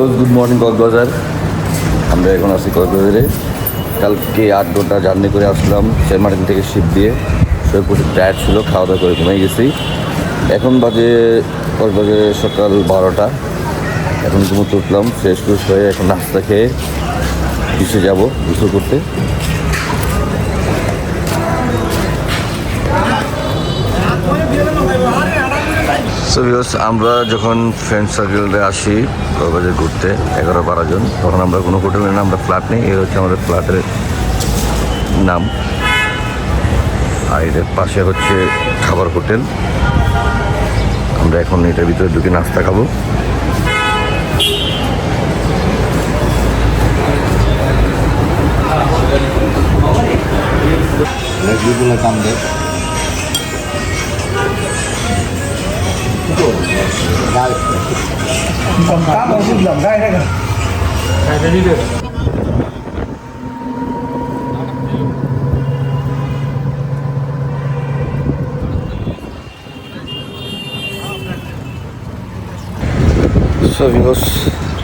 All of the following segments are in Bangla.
তো গুড মর্নিং কক্সবাজার। আমরা এখন আছি কক্সবাজারে। কালকে আট ঘণ্টা জার্নি করে আসলাম চেরমার্টিন থেকে শিপ দিয়ে। শরীর প্রচুর টায়ার্ড ছিল খাওয়া দাওয়া করে ঘুমিয়ে গেছি। এখন বাজে কক্সবাজারে সকাল বারোটা। এখন ঘুমোতে উঠলাম ফ্রেশ ফ্রেশ হয়ে এখন নাস্তা খেয়ে বিচে যাব গোসল করতে। Viewers, আমরা যখন ফ্রেন্ড সার্কেলে আসি কক্সবাজার ঘুরতে এগারো বারো জন তখন আমরা কোনো হোটেলে না আমরা ফ্ল্যাট নেই এর হচ্ছে আমাদের ফ্ল্যাটের নাম। আর এটার পাশে হচ্ছে খাবার হোটেল আমরা এখন এটার ভিতরে ঢুকে নাস্তা খাব।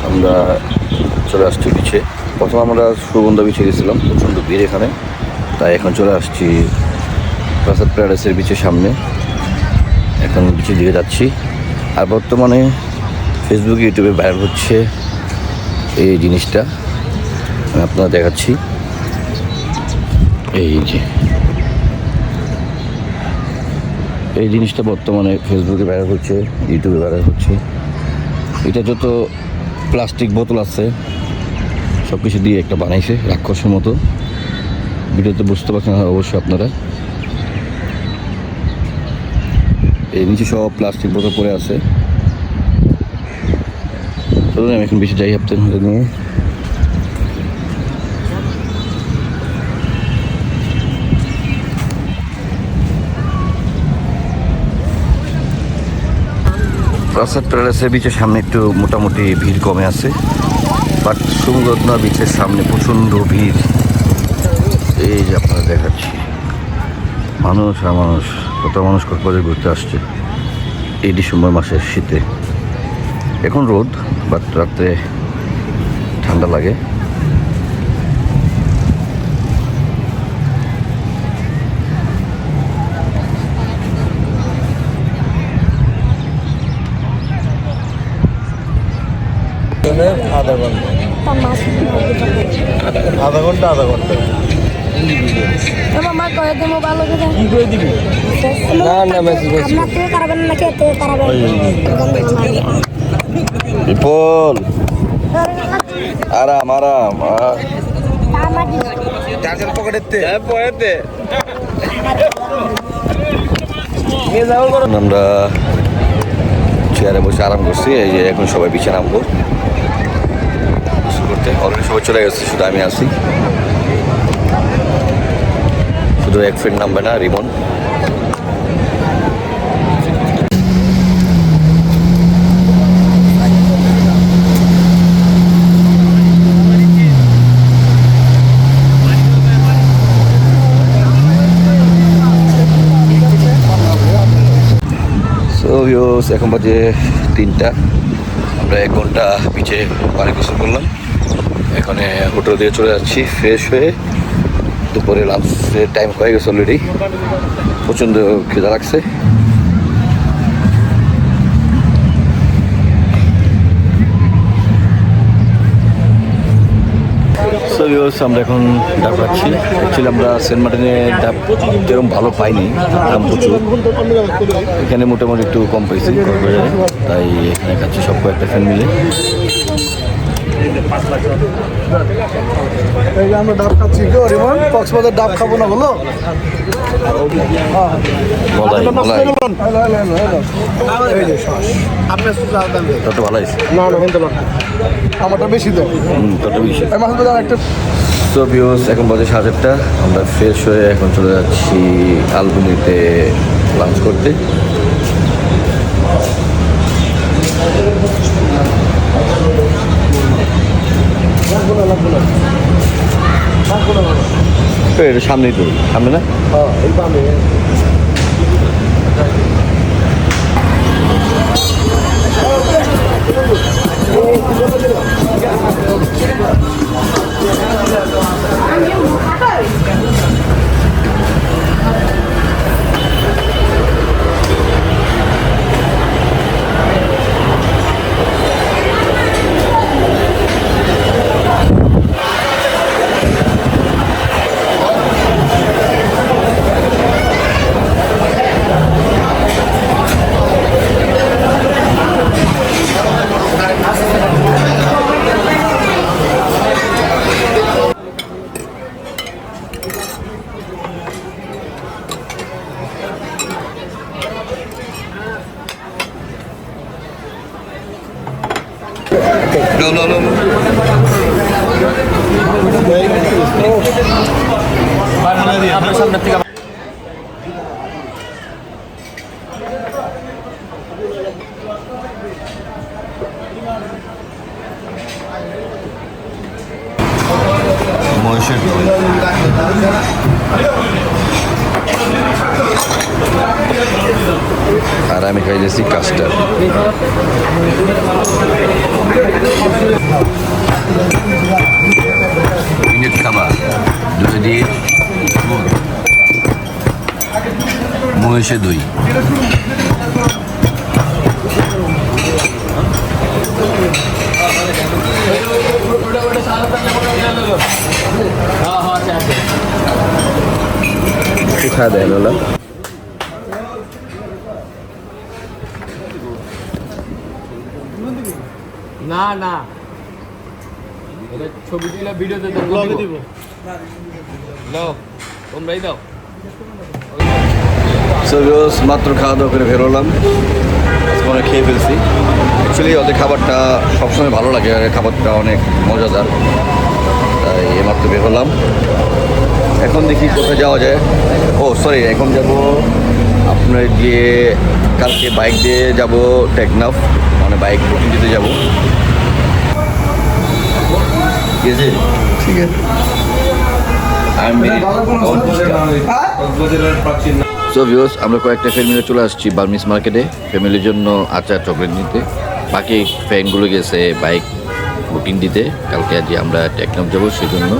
আমরা চলে আসছি বিচে প্রথম আমরা সুগন্ধা বিচে গেছিলাম, প্রচণ্ড ভিড় এখানে। তাই এখন চলে আসছি প্রাসাদ প্যারাডাইসের বিচের সামনে। এখন বিচের দিকে যাচ্ছি। আর বর্তমানে ফেসবুক ইউটিউবে ভাইরাল হচ্ছে এই জিনিসটা। আমি আপনারা দেখাচ্ছি। এই যে। এই জিনিসটা বর্তমানে ফেসবুকে ভাইরাল হচ্ছে ইউটিউবে ভাইরাল হচ্ছে। এটা যত প্লাস্টিক বোতল আছে সব কিছু দিয়ে একটা বানাইছে রাক্ষসের মতো। ভিডিওতে বুঝতে পারছেন অবশ্যই আপনারা। এই নিচে সব প্লাস্টিক বোতল পড়ে আছে। চলুন, আমি এখন বেশি যাই আপনার হাতে নিয়ে। প্রাসাদ প্যালেসের বিচের সামনে একটু মোটামুটি ভিড় কমে আছে। বাট সুন্দরনা বিচের সামনে প্রচণ্ড ভিড়। এই যে আপনারা দেখাচ্ছি। মানুষ আর মানুষ। কত মানুষ কক্সবাজার ঘুরতে আসছে এই ডিসেম্বর মাসের শীতে। এখন রোদ বাট রাত্রে ঠান্ডা লাগে। আধা ঘণ্টা। আধা ঘণ্টা আধা ঘণ্টা। মামা কয়ে দে মোবাইল লোকে কি করে দিবি? না, না, কে বিপল। আরাম আরাম আহ। চার্জার পকেটেতে পকেটেতে আমরা চেয়ারে বসে আরাম করছি এই যে এখন সবাই বিছে নামবো করতে। অলরেডি সবাই চলে গেছে শুধু আমি আসি শুধু এক ফ্রেন্ড নামবে না ভিউস এখন বাজে তিনটা। আমরা এক ঘণ্টা পিছে পানি গোসল করলাম। এখানে হোটেল দিয়ে চলে যাচ্ছি ফ্রেশ হয়ে। দুপুরে লাঞ্চের টাইম হয়ে গেছে অলরেডি প্রচণ্ড খিদা লাগছে। আমরা এখন ডাব পাচ্ছি অ্যাকচুয়ালি আমরা সেন্ট মার্টিনে ডাব যেরকম ভালো পাইনি দাম প্রচুর। এখানে মোটামুটি একটু কম পাইছি, তাই এখানে খাচ্ছি সব কয়েকটা ফ্যান মিলে। এই যে আমরা ডাব খাচ্ছি কেউ রিমন? কক্সবাজার ডাব খাব না বলো? আমারটা বেশি দেয় হুম তত বেশি। এই একটা সো ভিউস এখন বাজে সাড়ে চারটা। আমরা ফ্রেশ হয়ে এখন চলে যাচ্ছি আলবনিতে লাঞ্চ করতে। সামনেই তো সামনে না লো লো লো মহিষের দই আর আমি খাইতেছি কাস্টার্ড মহিষের দই। খাওয়া দেয় না না। এটা ছবি তুলে ভিডিওতে ব্লগে দিব। দাও তোমরাই দাও সো মাত্র খাওয়া দাওয়া করে বেরোলাম আজকে অনেক খেয়ে ফেলছি। অ্যাকচুয়ালি ওদের খাবারটা সবসময় ভালো লাগে আর খাবারটা অনেক মজাদার। তাই এইমাত্র বের হলাম। এখন দেখি কোথায় যাওয়া যায়। ও সরি এখন যাব আপনার গিয়ে কালকে বাইক দিয়ে যাব টেকনাফ। মানে বাইক বুকিং দিতে যাব। ঠিক আছে? ঠিক আছে। আমি সো ভিউস আমরা কয়েকটা ফ্যামিলি চলে আসছি বার্মিস মার্কেটে। ফ্যামিলির জন্য আচার চকলেট নিতে। বাকি ফ্যানগুলো গেছে বাইক বুকিং দিতে। কালকে আজ আমরা টেকনাফ যাব সেই জন্য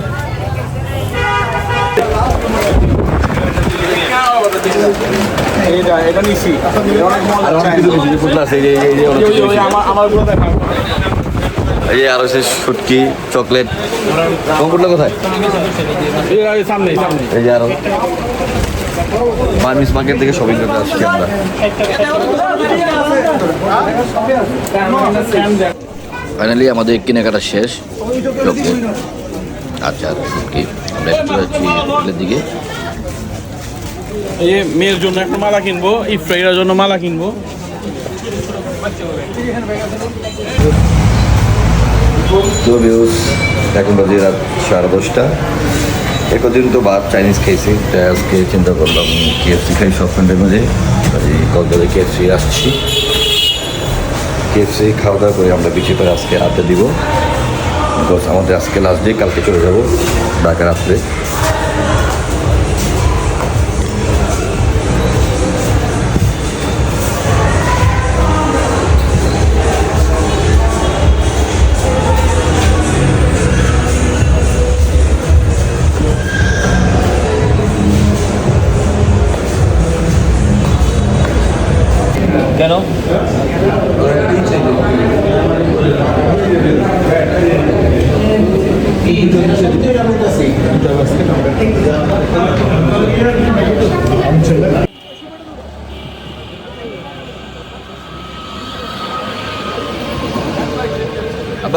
এটা এটা নিছি অনেক মজা আমারগুলো দেখা এই আর হচ্ছে শুটকি, চকলেট। কোথায়? এই আরও। বার্মিস মার্কেট থেকে শপিং করতে আসছি আমরা। ফাইনালি আমাদের কেনাকাটা শেষ। শুটকি আমরা একটু যাচ্ছি হোটেলের দিকে। এই মেয়ের জন্য একটা মালা কিনবো ইফরাইয়ের জন্য মালা কিনবো। তো ভিউজ এখন বাজে রাত সাড়ে দশটা। একদিন তো বাদ চাইনিজ খেয়েছি তাই আজকে চিন্তা করলাম কেএফসি খাই সব ফ্রেন্ডের মাঝে। এই কলকাতায় কেএফসি আসছি। কেএফসি খাওয়া দাওয়া করে আমরা বিচে করে আজকে রাতে দিব। বিকজ আমাদের আজকে লাস্ট ডে কালকে চলে যাব ঢাকা রাত্রে। আবার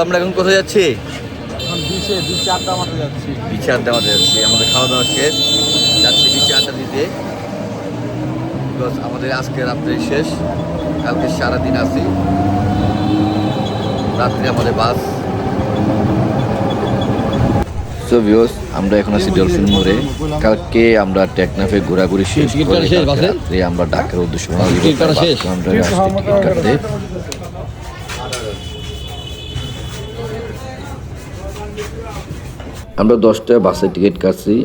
আমরা এখন কোথায় যাচ্ছি? বিচে বিচে আড্ডা মারতে যাচ্ছি। বিচে আড্ডা মারতে যাচ্ছি। আমাদের খাওয়া দাওয়া শেষ। যাচ্ছি বিচে আড্ডা দিতে। বিকজ আমাদের আজকে রাত্রে শেষ। কালকে সারাদিন আছি। রাত্রে আমাদের বাস। সো ভিউস আমরা এখন আছি ডলফিন মোড়ে। কালকে আমরা টেকনাফে ঘোরাঘুরি শেষ করে রাত্রে আমরা ঢাকার উদ্দেশ্যে কাউন্টারে আসছি টিকিট কাটতে আমরা দশটা বাসের টিকিট কাটছি।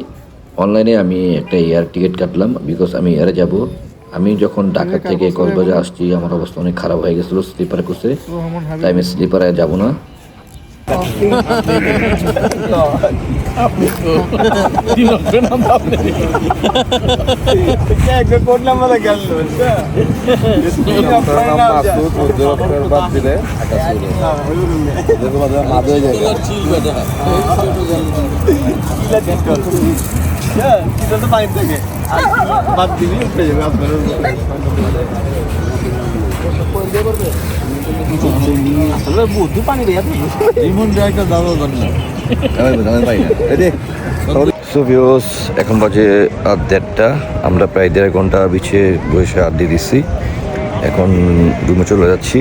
অনলাইনে আমি একটা এয়ার টিকিট কাটলাম বিকজ আমি এয়ারে যাব। আমি যখন ঢাকা থেকে কক্সবাজার আসছি আমার অবস্থা অনেক খারাপ হয়ে গেছিল স্লিপারে কুসে তাই আমি স্লিপারে যাব না। বাদ দিবি উঠে যাবে আপনার আসলে বুদ্ধি পানি ইমন একটা দাদা জানি এখন বাজে রাত দেড়টা। আমরা প্রায় দেড় ঘণ্টা বিছে বসে আড্ডি দিচ্ছি এখন রুমে চলে যাচ্ছি।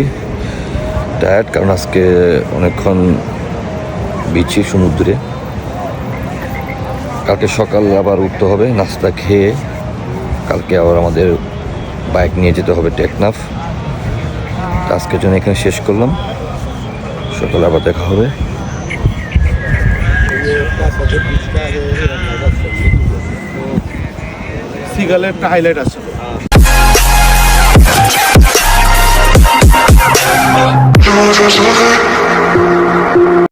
টায়ার্ড কারণ আজকে অনেকক্ষণ বিচি সমুদ্রে। কালকে সকাল আবার উঠতে হবে নাস্তা খেয়ে। কালকে আবার আমাদের বাইক নিয়ে যেতে হবে টেকনাফ। আজকের জন্য এখানে শেষ করলাম। সকালে আবার দেখা হবে। সিগালের একটা হাইলাইট আছে।